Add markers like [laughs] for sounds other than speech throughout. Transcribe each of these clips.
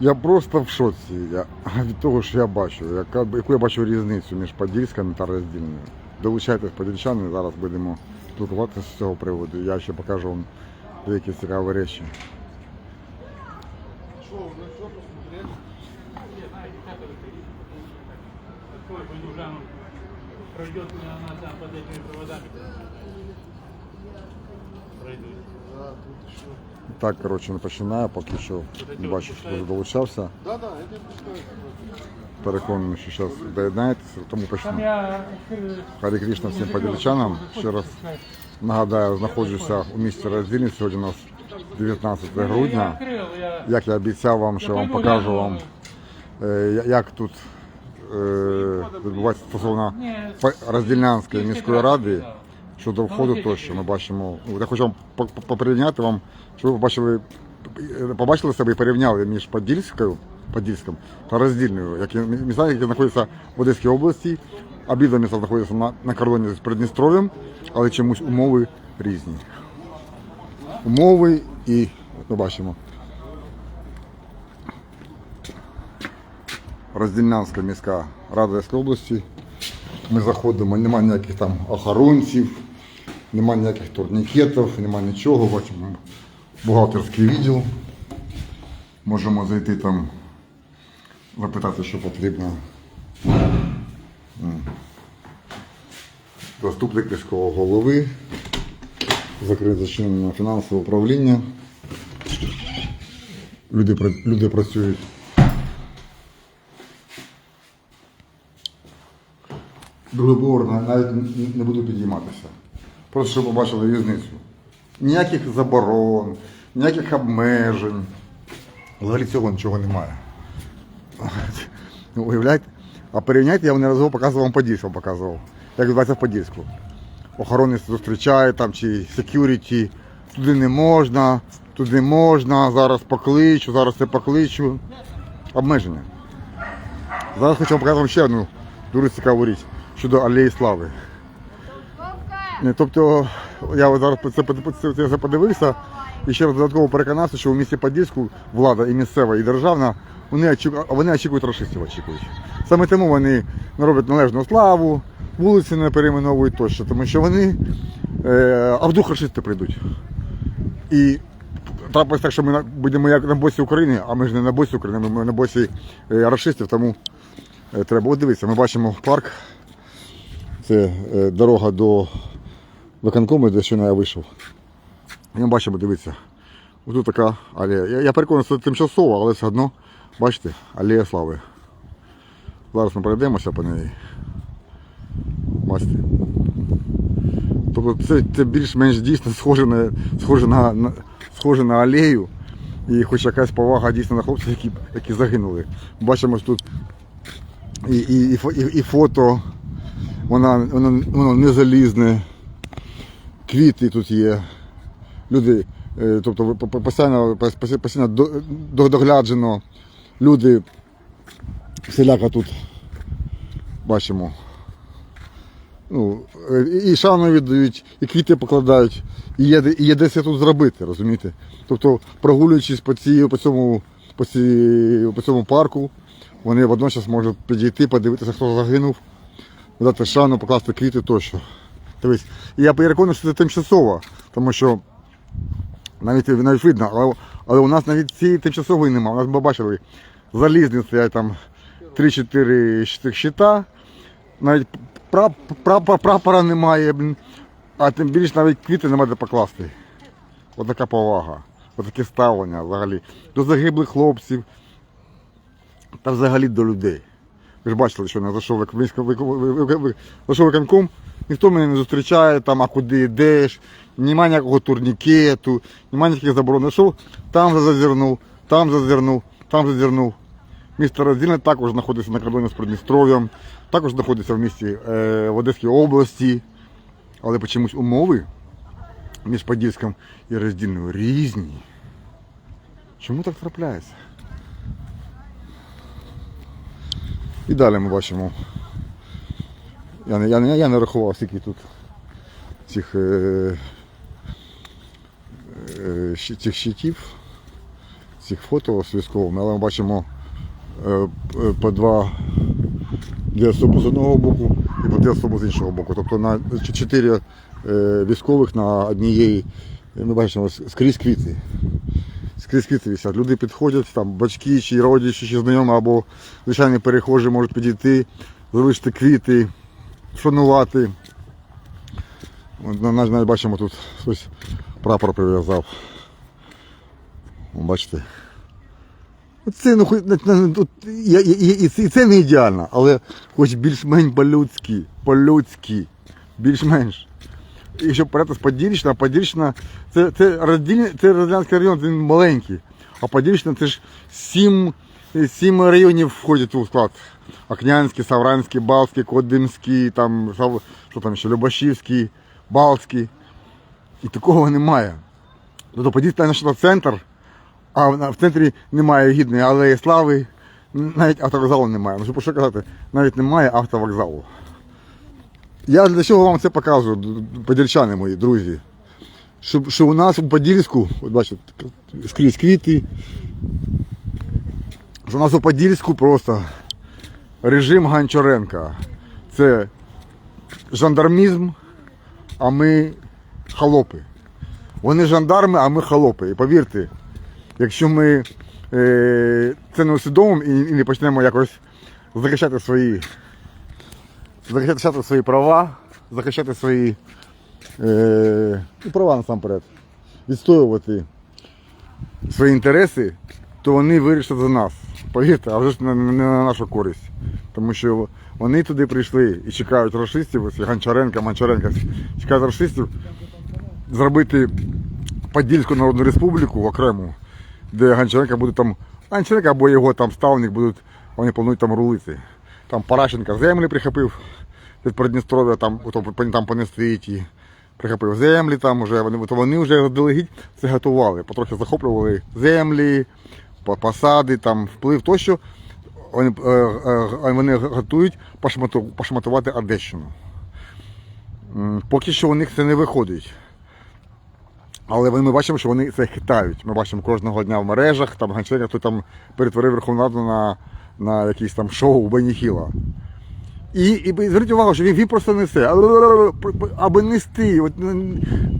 Я просто в шоці я, [laughs] від того, що я бачу, яка, яку я бачу різницю між Подільськом та роздільною. Долучайтесь подільчани, зараз будемо спілкуватися з цього приводу. Я ще покажу вам деякі цікаві речі. Пройдет на, на, там под этими проводами. Пройдут. Так, коротше, не починаю, поки що бачу, що долучався. Переконаний, що зараз доєднаєтеся, тому я... Харі Крішна всім подільчанам. Ще раз нагадаю, знаходжуся у місті Роздільні. Сьогодні у нас 19 грудня. Як я обіцяв вам, що я вам покажу вам, е, як тут е, відбувається стосовно Роздільнянської міської ради щодо входу тощо. Ми бачимо. ну, Я хочу вам по- по- вам, щоб ви побачили, побачили себе і порівняли між Подільською, Подільськом та Роздільною, які міста, які знаходяться в Одеській області. Обидва міста знаходяться на, на кордоні з Придністров'ям, але чомусь умови різні. Умови і ми бачимо. Роздільнянська міська рада Одеської області. Ми заходимо, немає ніяких там охоронців, немає ніяких турнікетів, немає нічого. Бачимо бухгалтерський відділ. Можемо зайти там, запитати, що потрібно. Заступник міського голови, закрите зачинення фінансове управління. Люди, люди працюють. Другий поверх навіть не буду підійматися. Просто щоб побачили різницю. Ніяких заборон, ніяких обмежень. Взагалі цього нічого немає. Ну, Уявляєте? А порівняйте, я вам неразово показував вам Подільську показував. Як відбувається в Подільську. Охоронець зустрічає там чи секюріті. Туди не можна, туди можна, зараз покличу, зараз не покличу. Обмеження. Зараз хочу вам показати ще одну дуже цікаву річ щодо алеї слави. Ні, Тобто я зараз це, це, подивився і ще раз додатково переконався, що у місті Подільську влада і місцева, і державна, вони, очікують, вони очікують расистів, очікують. Саме тому вони роблять належну славу, вулиці не перейменовують тощо, тому що вони е, а вдруг расисти прийдуть. І трапилось так, що ми будемо як на босі України, а ми ж не на босі України, ми на босі е, расистів, тому е, треба. От дивіться, ми бачимо парк. Це е, дорога до виконкому, де щойно я вийшов. І бачимо, дивіться. Ось тут така алея. Я, я переконаний, що це тимчасово, але все одно, бачите, алея слави. Зараз ми пройдемося по неї. Бачите. Тобто це, це більш-менш дійсно схоже на, схоже на, на, схоже на алею. І хоч якась повага дійсно на хлопців, які, які загинули. Бачимо що тут і, і, і, і, і фото, вона, воно, воно не залізне, квіти тут є. Люди, е, тобто постійно, постійно до- до- догляджено. Люди всіляко тут бачимо. Ну, е, і шану віддають, і квіти покладають, і є, і є де це тут зробити, розумієте? Тобто, прогулюючись по, цій, по, цьому, по, цій, по цьому парку, вони водночас можуть підійти, подивитися, хто загинув, дати шану, покласти квіти тощо. Дивись, і я переконаний, що це тимчасово, тому що навіть, навіть видно, але, але у нас навіть цієї тимчасової немає. У нас ми бачили, залізні стоять там 3-4 щита, навіть прап, прапора, немає, а тим більше навіть квіти немає де покласти. От така повага, от ставлення взагалі. До загиблих хлопців та взагалі до людей. Ви ж бачили, що ви- зайшов виконком, ніхто мене не зустрічає, там, а куди йдеш, немає ніякого турнікету, немає ніяких заборон. Зайшов, там зазирнув, там зазирнув, там зазирнув. Місто Роздільне також знаходиться на кордоні з Придністров'ям, також знаходиться в місті е, в Одеській області, але чомусь умови між Подільськом і Роздільною різні. Чому так трапляється? І далі ми бачимо. Я не, я не, я не рахував, скільки тут цих, е, е, цих щитів. цих фото з військовими, але ми бачимо е, е, по два дві особи з одного боку і по дві особи з іншого боку. Тобто на чотири е, військових на однієї, ми бачимо скрізь квіти. Скрізь квіти висять. Люди підходять, там батьки, чи родичі, чи знайомі, або звичайні перехожі можуть підійти, залишити квіти, шанувати. Навіть бачимо тут хтось прапор прив'язав. Бачите. Це, ну, і, це, і це не ідеально, але хоч більш-менш по-людськи, по-людськи, більш-менш. І поряд з Подільщина, Подільщина, це, це, це Розділянський район, він маленький, а Подільщина це ж сім, сім районів входять у склад. Окнянський, Савранський, Балтський, Кодимський, там, що там ще, Любашівський, Балтський. І такого немає. Тобто Подільський наш центр, а в центрі немає гідної алеї слави, навіть автовокзалу немає. Ну, що, що казати, навіть немає автовокзалу. Я для чого вам це показую, подільчани мої, друзі. Щоб, що у нас у Подільську, от бачите, скрізь квіти. Що у нас у Подільську просто режим Гончаренка. Це жандармізм, а ми холопи. Вони жандарми, а ми холопи. І повірте, якщо ми е, це не усвідомимо і, і не почнемо якось захищати свої, захищати свої права, захищати свої е, ну, права насамперед, відстоювати свої інтереси, то вони вирішать за нас. Повірте, а вже ж не, на нашу користь. Тому що вони туди прийшли і чекають расистів, ось Гончаренка, Манчаренка, чекають расистів зробити Подільську Народну Республіку окрему, де Гончаренко буде там, Гончаренко або його там ставник будуть, вони планують там рулити. Там Паращенко землі прихопив від Придністров'я, там, по- там понесли ті. Прихопив землі там вже, вони, вони вже заздалегідь це готували, потрохи захоплювали землі, посади, там, вплив тощо. Вони, е, е, вони готують пошмату, пошматувати Одещину. Поки що у них це не виходить. Але ми бачимо, що вони це хитають. Ми бачимо кожного дня в мережах, там Гончаренко хто там перетворив Верховну Раду на, на якийсь там шоу Бені Хіла. І, і зверніть увагу, що він, він просто несе. Аби нести, от,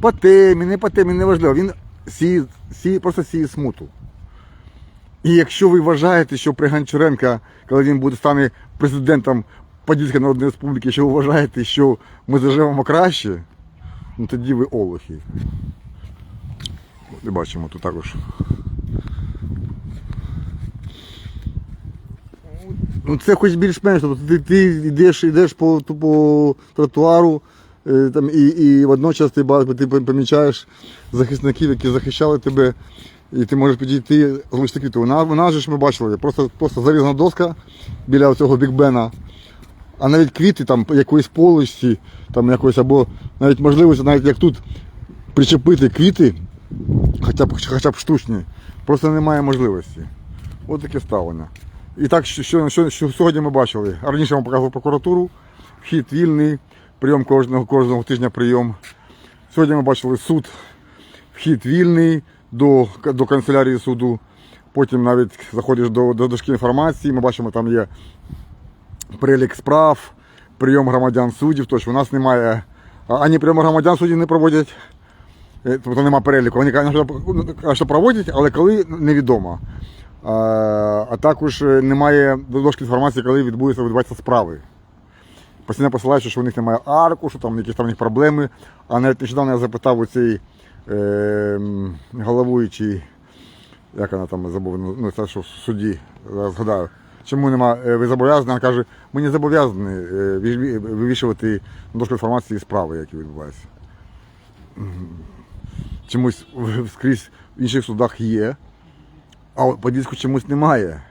по темі, не по темі, неважливо. Він сіє, сіє, просто сіє смуту. І якщо ви вважаєте, що при Гончаренка, коли він буде стане президентом Подільської Народної Республіки, що ви вважаєте, що ми заживемо краще, ну тоді ви олухи. І бачимо тут також. Ну це хоч більш-менш. Тобто ти, ти йдеш, йдеш по, по тротуару, е, там, і, і водночас ти, ти помічаєш захисників, які захищали тебе, і ти можеш підійти залишити квіти. У нас, у нас же ж ми бачили, просто, просто зарізана доска біля цього бікбена. А навіть квіти там якоїсь полості, там якоїсь, або навіть можливості, навіть як тут причепити квіти, хоча б, хоча б штучні, просто немає можливості. Ось таке ставлення. І так, що, що, що, сьогодні ми бачили. Раніше вам показував прокуратуру, вхід вільний, прийом кожного, кожного тижня прийом. Сьогодні ми бачили суд, вхід вільний до, до канцелярії суду. Потім навіть заходиш до, до дошки інформації, ми бачимо, там є перелік справ, прийом громадян суддів, тож у нас немає ані прийому громадян суддів не проводять, е, тобто немає переліку. Вони кажуть, ну, що проводять, але коли невідомо. А, також е, немає дошки інформації, коли відбудуться відбуваються справи. Постійно посилають, що у них немає арку, що там якісь там у них проблеми. А навіть нещодавно я запитав у цей е, головуючий, як вона там забув, ну ну, це що в суді, згадаю. Чому нема, е, ви зобов'язані? Вона каже, ми не зобов'язані е, вивішувати дошку інформації справи, які відбуваються. Чомусь скрізь в інших судах є, а от Подільську чомусь немає.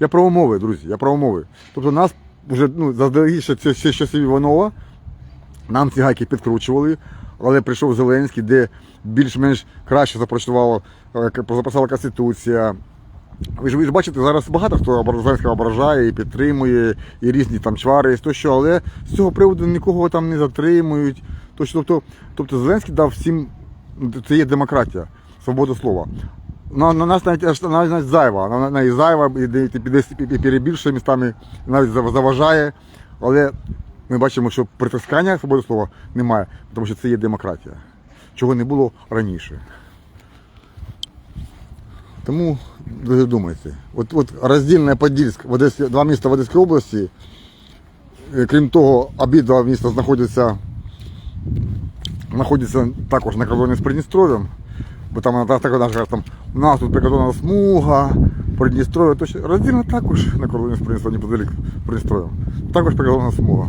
Я про умови, друзі, я про умови. Тобто нас вже ну, заздалегідь ще це ще з Іванова, нам ці гайки підкручували, але прийшов Зеленський, де більш-менш краще запрацювала, е, записала Конституція. Ви ж, ви ж бачите, зараз багато хто Зеленського ображає і підтримує, і різні там чвари, і тощо, але з цього приводу нікого там не затримують. Тобто, тобто Зеленський дав всім, це є демократія, свобода слова. на, на нас навіть, аж- навіть, навіть зайва. Вона навіть зайва, і, десь перебільшує містами, навіть заважає. Але ми бачимо, що притискання свободи слова немає, тому що це є демократія, чого не було раніше. Тому думайте, от, от роздільне Подільськ, в Одесі, два міста в Одеській області, е, крім того, обидва міста знаходяться, знаходяться також на кордоні з Придністров'ям, бо там так, там у нас тут прикордонна смуга, Придністров'я, точно роздільне також на кордоні з Придністров'ям, неподалік Придністров'ям. Також прикордонна смуга.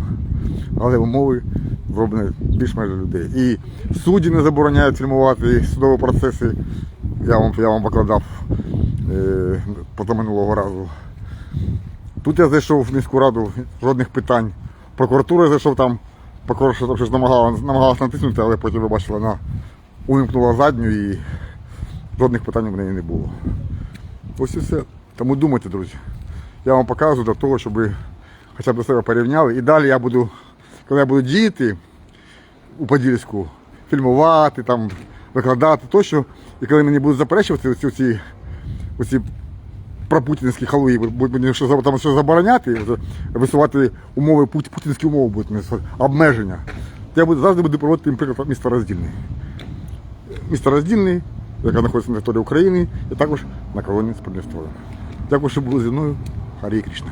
Але умови зроблені більш-менш людей. І судді не забороняють фільмувати судові процеси. Я вам, я вам покладав е, позаминулого разу. Тут я зайшов в міську раду, жодних питань. Прокуратура зайшов там, прокурор щось намагалася, натиснути, але потім ви бачили, вона увімкнула задню і жодних питань в неї не було. Ось і все. Тому думайте, друзі. Я вам показую для того, щоб хоча б до себе порівняли. І далі я буду, коли я буду діяти у Подільську, фільмувати, там, викладати тощо, і коли мені будуть заперечувати оці, оці, оці пропутінські халуї, будуть що, там що забороняти, висувати умови, путінські умови будуть обмеження. То я буду, завжди буду проводити їм приклад міста роздільний. Місто роздільний, яке знаходиться на території України, і також на колонії з. Дякую, що були зі мною. Харі Кришна.